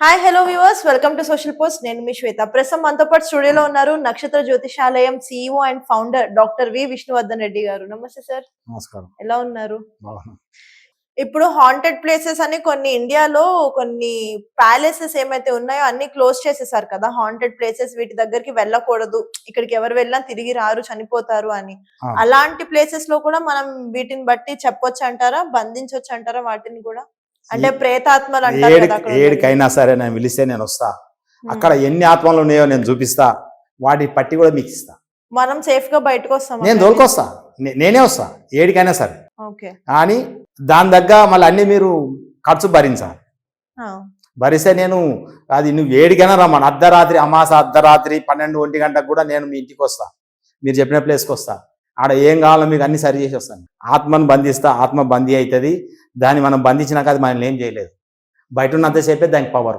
Hi hello viewers welcome to social post నేను మీ శ్వేత. ప్రస్తుతం మనతో పాటు స్టూడియోలో ఉన్నారు Nakshatra Jyotishalayam CEO and founder doctor V Vishnuvardhan Reddy garu. నమస్తే సార్ నమస్కారం. ఎలా ఉన్నారు? ఇప్పుడు హాంటెడ్ ప్లేసెస్ అని కొన్ని ఇండియాలో కొన్ని ప్యాలెసెస్ ఏమైతే ఉన్నాయో అన్ని క్లోజ్ చేసేసారు కదా. హాంటెడ్ ప్లేసెస్ వీటి దగ్గరికి వెళ్ళకూడదు. ఇక్కడికి ఎవరు వెళ్ళినా తిరిగి రారు చనిపోతారు అని. అలాంటి ప్లేసెస్లో కూడా మనం వీటిని బట్టి చెప్పొచ్చు అంటారా బంధించవచ్చు అంటారా వాటిని కూడా? అంటే ప్రేతాత్మలు. ఏడికైనా సరే నేను పిలిస్తే నేను వస్తా. అక్కడ ఎన్ని ఆత్మలు ఉన్నాయో నేను చూపిస్తా. వాటి పట్టి కూడా మీకు ఇస్తా. మనం సేఫ్గా బయటకు వస్తాం నేను దొరికొస్తా నేనే వస్తా. ఏడికైనా సరే. కానీ దాని దగ్గర మళ్ళీ అన్ని మీరు ఖర్చు భరించాలి. భరిస్తే నేను అది నువ్వు ఏడికైనా రమ్మను. అర్ధరాత్రి అమాస అర్ధరాత్రి పన్నెండు ఒంటి గంటకు కూడా నేను మీ ఇంటికి వస్తా. మీరు చెప్పిన ప్లేస్కి వస్తా. ఆడ ఏం కావాలో మీకు అన్ని సరి చేసి వస్తాను. ఆత్మను బంధిస్తా ఆత్మ బందీ అవుతుంది దాన్ని మనం బంధించినాక అది మనం ఏం చేయలేదు. బయట ఉన్నంతసేపే దానికి పవర్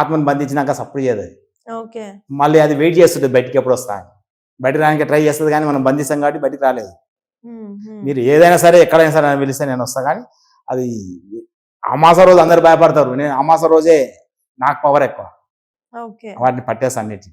ఆత్మను బంధించినాక సప్పుడు చేయదు అది. ఓకే. మళ్ళీ అది వెయిట్ చేస్తుంది బయటికి ఎప్పుడు వస్తా అని. బయటకు రానికి ట్రై చేస్తుంది కానీ మనం బంధిస్తాం కాబట్టి బయటికి రాలేదు. మీరు ఏదైనా సరే ఎక్కడైనా సరే నన్ను పిలిస్తే నేను వస్తా కానీ అది అమాస రోజు అందరు భయపడతారు. నేను అమాస రోజే నాకు పవర్ ఎక్కువ. వాటిని పట్టేస్తాను అన్నిటి